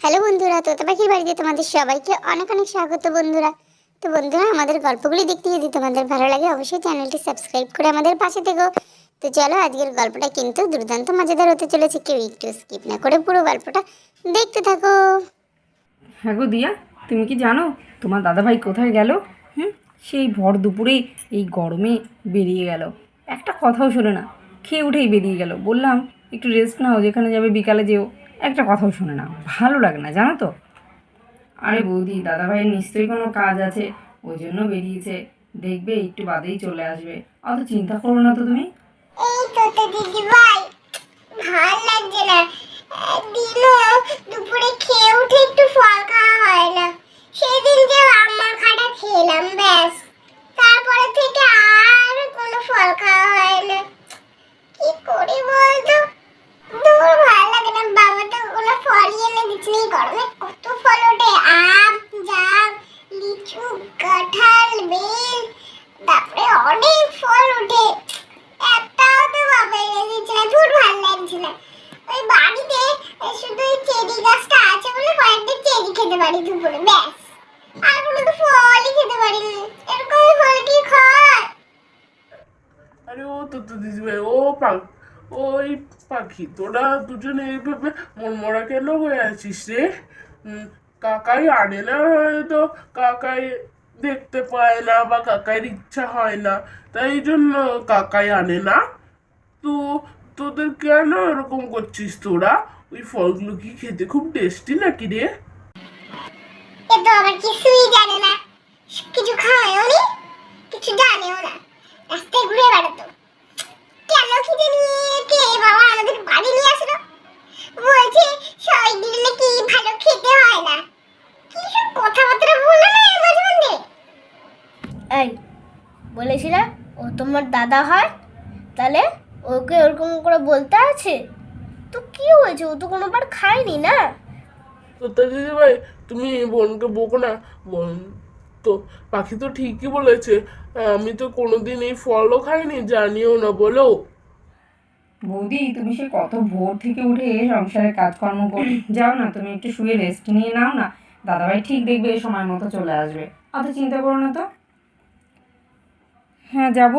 Hello বন্ধুরা, তোতা পাখির বাড়িতে তোমাদের সবাইকে অনেক অনেক স্বাগত বন্ধুরা। তো বন্ধুরা, আমাদের গল্পগুলি দেখতে যদি তোমাদের ভালো লাগে, অবশ্যই চ্যানেলটি সাবস্ক্রাইব করে আমাদের পাশে থেকো। তো চলো, আজকের গল্পটা কিন্তু দুর্দান্ত মজাদার হতে চলেছে। কেউ একটু স্কিপ না করে পুরো গল্পটা দেখতে থাকো। হ্যাঁ গো দিয়া, তুমি কি জানো, তোমার দাদাভাই কোথায় গেল? হুম? সেই ভর দুপুরে এই গরমে বেরিয়ে গেল। একটা কথাও শোনে না, খেয়ে উঠেই বেরিয়ে গেল। বললাম, একটু রেস্ট নাও, যেখানে যাবে বিকালে যেও। একটা কথাও শোনে না ভালো লাগে না জানো তো? আরে বৌদি দাদাভাইয়ের নিশ্চয়ই কোনো কাজ আছে ওই জন্য বেরিয়েছে। দেখবে একটু বাদেই চলে আসবে। অত চিন্তা করো না তো তুমি। এই তো তো দিদি ভাই ভালো লাগছে না। দুপুরে খেয়ে উঠে একটু ফল খাওয়া হয় না। সেদিন যে আমার খাটা খেলাম ব্যাস। তারপরে থেকে আর কোনো ফল খাওয়া হয় না। কি করি বলতো? দূর কোনো ফলই এনে দিচ্ছে না এই গরমে। কত ফল ওঠে? আম, জাম, লিচু, কাঁঠাল, বেল, তারপরে অনেক ফল ওঠে। একটাও তো বাবা এনে দিচ্ছে না, ধুর ভালো লাগছে না। ওই বাড়িতে শুধু ওই চেরি গাছটা আছে বলে কয়েকটা চেরি খেতে পারি দুপুরে, ব্যাস। আর কোনো তো ফলই খেতে পারি এরকম ফল কি খায় আরে ও তো তো দিদিভাই, ও পাখ ওই পাখি, তোরা দুজনে এইভাবে মনমরা কেন হয়ে আছিস রে? কাকাই আনে না হয়তো, কাকাই দেখতে পায় না বা কাকাইয়ের ইচ্ছা হয় না, তাই জন্য কাকাই আনে না। তো তোদের কেন এরকম করছিস তোরা? ওই ফলগুলো কি খেতে খুব টেস্টি নাকি রে? জানে কিছু জানেও না। রাস্তায় ঘুরে বেড়াতো। কেন খিদে নিয়ে বাড়ি নিয়ে আসলো। বলছে সবাই দিলে নাকি ভালো খেতে হয় না? কি সব কথাবার্তা বলল না এর মাঝে মধ্যে? এই বলেছি না ও তোমার দাদা হয়? তাহলে ওকে ওরকম করে বলতে আছে? তো কি হয়েছে? ও তো কোনোবার খায়নি না? তো তা দিদি ভাই তুমি বোনকে বকো না। বোন তো পাখি তো ঠিকই বলেছে। আমি তো কোনোদিন এই ফলও খাইনি জানিও না বলো। বৌদি, তুমি সে কত ভোর থেকে উঠে সংসারের কাজকর্ম করে, যাও না, তুমি একটু শুয়ে রেস্ট নিয়ে নাও না। দাদাভাই ঠিক দেখবে এই সময় মতো চলে আসবে। অত চিন্তা করো না তো। হ্যাঁ যাব।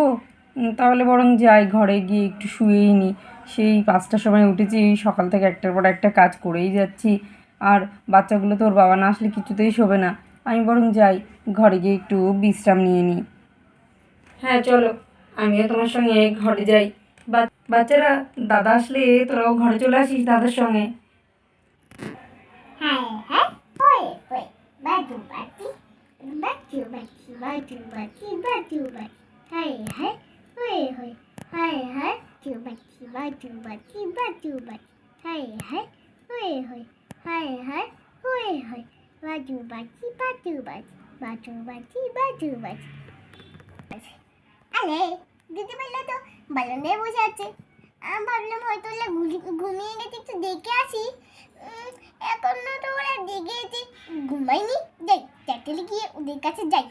তাহলে বরং যাই, ঘরে গিয়ে একটু শুয়েই নি। সেই পাঁচটার সময় উঠেছি, সকাল থেকে একটার পর একটা কাজ করেই যাচ্ছি। আর বাচ্চাগুলো তোর বাবা না আসলে কিছুতেই শোবে না। আমি বরং যাই, ঘরে গিয়ে একটু বিশ্রাম নিয়ে নিই হ্যাঁ চলো। আমিও তোমার সঙ্গে ঘরে যাই। বাচ্চারা দাদা আসলে তোরাও ঘরে চলে আসিস দাদার সঙ্গে। হ্যাঁ দিদি বলল তো বালনে বসে আছে। আমি ভাবলাম হয়তো ওরা ঘুমিয়ে গেছে, একটু দেখে আসি। এখন তো ওরা দেখে গেছে ঘুমাইনি যাই চারটেলে গিয়ে ওদের কাছে যাই।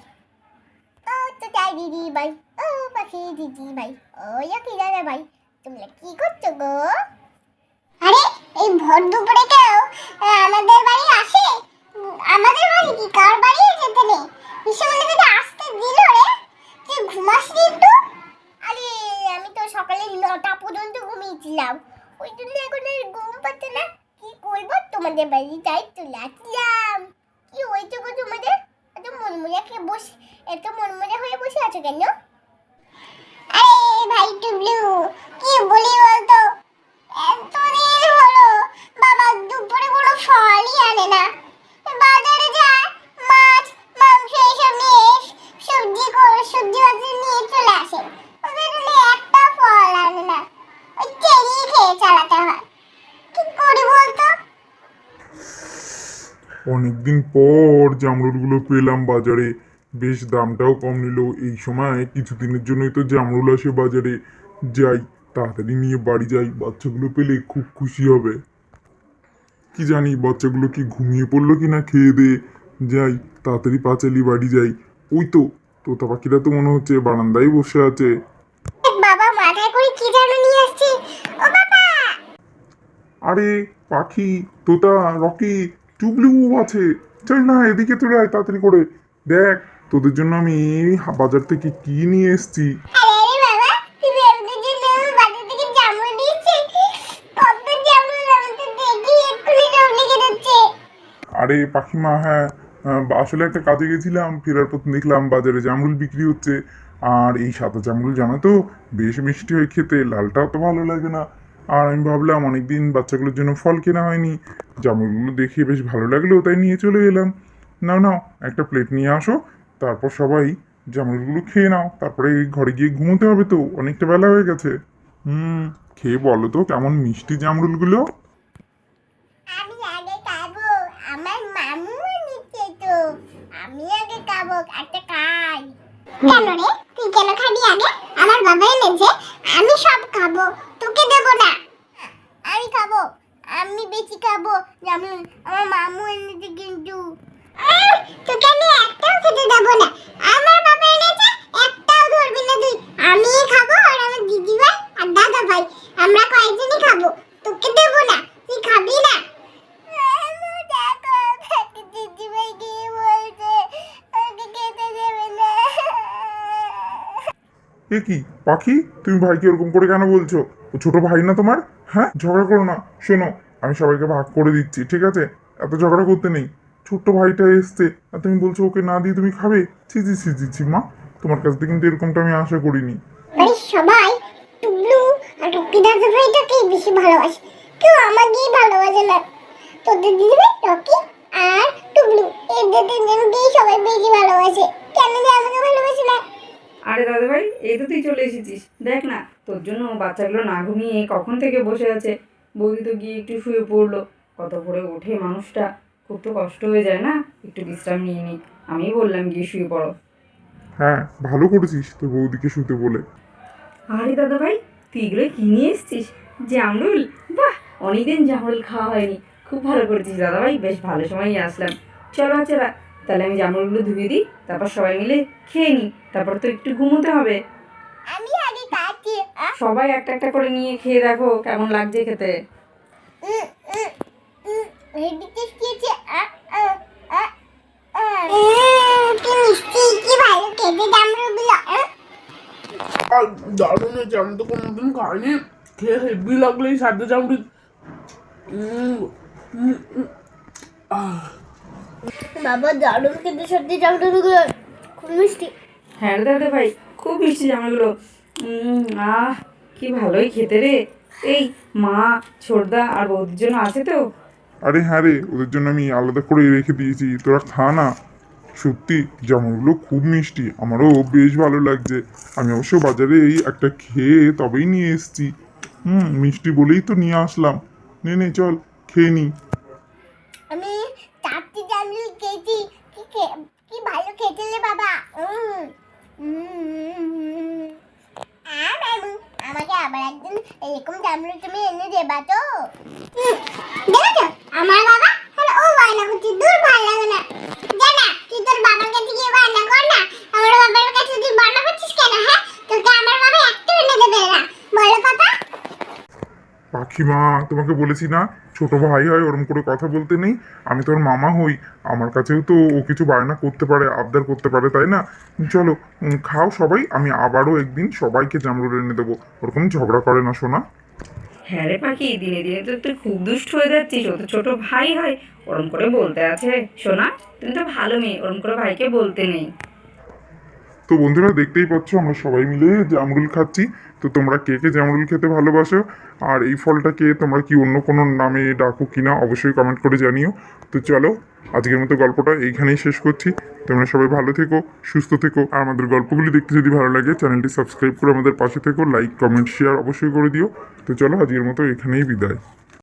ও তো যাই দিদি ভাই, ও পাখি দিদি ভাই, ও কি দাদা ভাই, তোমরা কি করছ গো? আরে, এই ভোর দুপুরে কেউ আমাদের বাড়ি আসে। আমাদের বাড়ি কি? কার বাড়ি যেতে নেই থেকে আসতে দিল রে তুই ঘুমাসনি একটু আরে আমি তো সকালে নটা পর্যন্ত ঘুমিয়েছিলাম ওই জন্য এখন আর ঘুম পাচ্ছে না কি করব তোমাদের বাড়ি চলে আসলাম কি হয়েছে গো তোমাদের? এত মনমরিয়া খেয়ে বসে, এত মনমরিয়া হয়ে বসে আছো কেন? ভাই টুবলু, কি বলি বলতো? এতদিন হলো, বাবা দুপুরে কোনো ফলই আনে না। বাজারে যায়, মাছ, মাংস এসব নিয়ে সবজি সবজি বাজি নিয়ে চলে আসে। ওদের একটা ফল আনে না। ওই চেরি খেয়ে অনেকদিন পর জামরুলগুলো পেলাম বাজারে। বেশ দামটাও কম নিল। এই সময় কিছুদিনের জন্যই তো জামরুল আসে বাজারে। যাই তাড়াতাড়ি নিয়ে বাড়ি যাই। বাচ্চাগুলো পেলে খুব খুশি হবে। কি জানি বাচ্চাগুলো কি ঘুমিয়ে পড়ল কি না খেয়ে দে। যাই তাড়াতাড়ি পাঁচালি বাড়ি যাই। ওই তো তোতা পাখিরা তো মনে হচ্ছে বারান্দায় বসে আছে। বাবা মাথায় করে কি যেন নিয়ে আসছে? ও বাবা! আরে পাখি তোতা রকি টুবলু আছে। চল না এদিকে চলে আয় তাড়াতাড়ি করে। দেখ তোদের জন্য আমি বাজার থেকে কি নিয়ে এসেছি। আরে পাখিমা হ্যাঁ আসলে একটা কাজে গেছিলাম ফেরার পথ দেখলাম বাজারে জামরুল বিক্রি হচ্ছে। আর এই সাদা জামরুল জানো তো বেশ মিষ্টি হয় খেতে লালটাও তো ভালো লাগে না। আর আমি ভাবলাম অনেকদিন বাচ্চাগুলোর জন্য ফল কেনা হয়নি। জামরুলগুলো দেখে বেশ ভালো লাগল, তাই নিয়ে চলে এলাম। নাও নাও, একটা প্লেট নিয়ে আসো, তারপর সবাই জামরুলগুলো খেয়ে নাও। তারপরে ঘরে গিয়ে ঘুমোতে হবে তো, অনেকটা বেলা হয়ে গেছে। হুম, খেয়ে বলো তো, কেমন মিষ্টি জামরুলগুলো? কেন রে, তুই কেন খাবি আগে? আমার বাবা এনেছে আমি সব খাব, তোকে দেব না। খাব। আমি বেশি খাব। যেমন আমার মামু এনেছে কিন্তু। তোকে আমি একটাও খেতে দেবো না। আমার বাবা এনেছে একটাও ধরবি না তুই। আমি খাব আর আমার দিদি ভাই আর দাদা ভাই আমরা কয়েকজনই খাব? তোকে দেবো না। তুই খাবি না। দেখো দিদি ভাই গিয়ে বলছে আমাকে খেতে দেবে না। এ কি পাখি? তুমি ভাইকে ওরকম করে কেন বলছো? ও ছোট ভাই না তোমার? হ্যাঁ ঝগড়া করো না, শোনো, আমি সবাইকে ভাগ করে দিচ্ছি, ঠিক আছে? এত ঝগড়া করতে নেই। ছোট্ট ভাইটা এসছে, আর তুমি বলছো ওকে না দিয়ে তুমি খাবে? ছি ছি ছি মা, তোমার কাছ থেকে কিন্তু এরকমটা আমি আশা করিনি। মানে সবাই টুবলু আর দাদা ভাইটাকে বেশি ভালোবাসে। কেউ আমাকেই ভালোবাসে না। তোদের দিদি রকি আর টুবলু এদের তিনজনকেই সবাই বেশি ভালোবাসে। কেন যে আমাকে ভালোবাসে না? আরে দাদা ভাই এই তো তুই চলে এসেছিস। দেখ না তোর জন্য বাচ্চাগুলো না ঘুমিয়ে কখন থেকে বসে আছে? বৌদি তো গিয়ে একটু শুয়ে পড়ল। কত করে ওঠে মানুষটা। খুব তো কষ্ট হয়ে যায় না? একটু বিশ্রাম নিয়ে নিই আমি বললাম গিয়ে শুয়ে পড়ো। হ্যাঁ ভালো করেছিস তোর বৌদিকে শুতে বলে। আরে দাদা ভাই তুই এগুলো কি নিয়ে এসছিস? জামরুল? বাহ অনেকদিন জামরুল খাওয়া হয়নি। খুব ভালো করেছিস দাদা ভাই বেশ ভালো সময়ই আসলাম। চলো চলা তাহলে আমি জামরুলগুলো ধুয়ে দিই তারপর সবাই মিলে খেয়ে নিই তারপর তো একটু ঘুমোতে হবে। আমি আগে খাচ্ছি সবাই একটা একটা করে নিয়ে খেয়ে দেখো কেমন লাগছে খেতে। দারুণ হয়েছে আমি তো কোনোদিন খাইনি খেয়ে হেভি লাগল এই সাদা চামড়ি উম, উম, উম, আহ। বাবা দারুণ কিন্তু সত্যি খুব মিষ্টি। হ্যাঁ দাদা ভাই খুব মিষ্টি জামাগুলো। আহ কি ভালোই খেতে রে। এই মা ছোটদা আর বৌদির জন্য আছে তো। আরে হ্যাঁ রে ওদের জন্য আমি আলাদা করে রেখে দিয়েছি। তোরা খা না। সত্যি জামাগুলো খুব মিষ্টি। আমারও বেশ ভালো লাগছে। আমি অবশ্য বাজারে এই একটা খেয়ে তবেই নিয়ে এসেছি। হুম মিষ্টি বলেই তো নিয়ে আসলাম। নে নে চল খেয়ে নি আমি চারটি জামরুল খেয়েছি কি ভালো বাবা? আমাকে আবার একদিন এরকম জামরুল তুমি এনে দেবা তো। আমার বাবা? ও বায়না করছে, দূর ভালো লাগে না। জানা, তুই তোর বাবার কাছে গিয়ে বায়না কর না আমার বাবার কাছে তুই বায়না করছিস কেন হ্যাঁ তোকে আমার বাবা একটু এনে দেবে না বলো পাপা পাখিমা তোমাকে বলেছি না, ছোট ভাই হয়, ওরম করে কথা বলতে নেই। আমি তোর মামা হই। আমার কাছেও তো ও কিছু বায়না করতে পারে, আবদার করতে পারে, তাই না? চলো খাও সবাই, আমি আবারও একদিন সবাইকে জামরুল এনে দেবো। ওরকম ঝগড়া করে না শোনা হ্যাঁ রে পাখি, দিনে দিনে তো তুই খুব দুষ্ট হয়ে যাচ্ছিস। ও তো ছোট ভাই হয়, ওরম করে বলতে আছে। শোনা তুমি তো ভালো মেয়ে, ওরম করে ভাইকে বলতে নেই। তো বন্ধুরা দেখতেই পাচ্ছ, আমরা সবাই মিলে জামরুল খাচ্ছি। তো তোমরা কে কে জামরুল খেতে ভালোবাসো, আর এই ফলটাকে তোমরা কি অন্য কোনো নামে ডাকো কিনা অবশ্যই কমেন্ট করে জানিও। তো চলো, আজকের মতো গল্পটা এইখানেই শেষ করছি। তোমরা সবাই ভালো থেকো, সুস্থ থেকো, আর আমাদের গল্পগুলি দেখতে যদি ভালো লাগে, চ্যানেলটি সাবস্ক্রাইব করে আমাদের পাশে থেকো লাইক কমেন্ট শেয়ার অবশ্যই করে দিও। তো চলো, আজকের মতো এখানেই বিদায়।